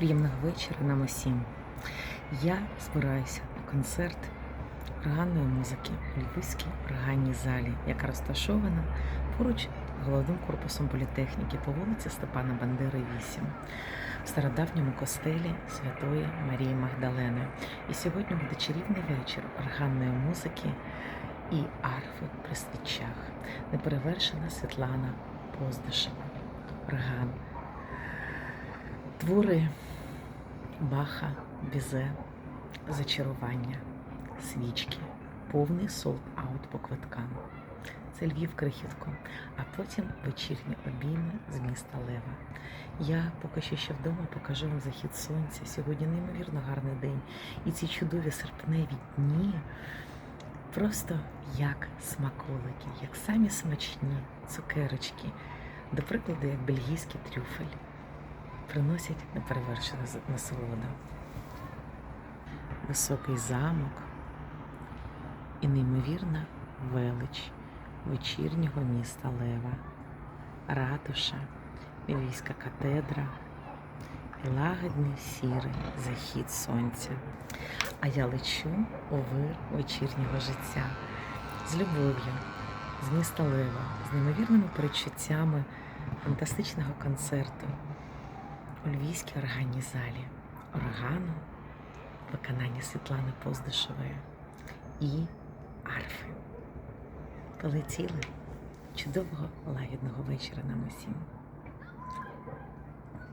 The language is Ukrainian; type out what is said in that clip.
Приємного вечора нам усім. Я збираюся на концерт органної музики у Львівській органній залі, яка розташована поруч головним корпусом політехніки по вулиці Степана Бандери, 8, в стародавньому костелі Святої Марії Магдалени. І сьогодні буде чарівний вечір органної музики і арфи при свічах. Неперевершена Світлана Поздишева, орган. Твори Баха, Бізе, Зачарування, свічки, повний солд-аут по квиткам. Це Львів крихітко, а потім вечірні обійми з міста Лева. Я поки що ще вдома покажу вам захід сонця. Сьогодні неймовірно гарний день. І ці чудові серпневі дні просто як смаколики, як самі смачні цукерочки, до прикладу, як бельгійський трюфель приносять неперевершену з- насолоду. Високий замок і неймовірна велич вечірнього міста Лева, ратуша, Львівська катедра і лагідний сірий захід сонця. А я лечу у вир вечірнього життя з любов'ю, з міста Лева, з неймовірними перечуттями фантастичного концерту у Львівській органній залі органу виконання Світлани Поздишевої і арфи. Полетіли чудового лагідного вечора нам усім.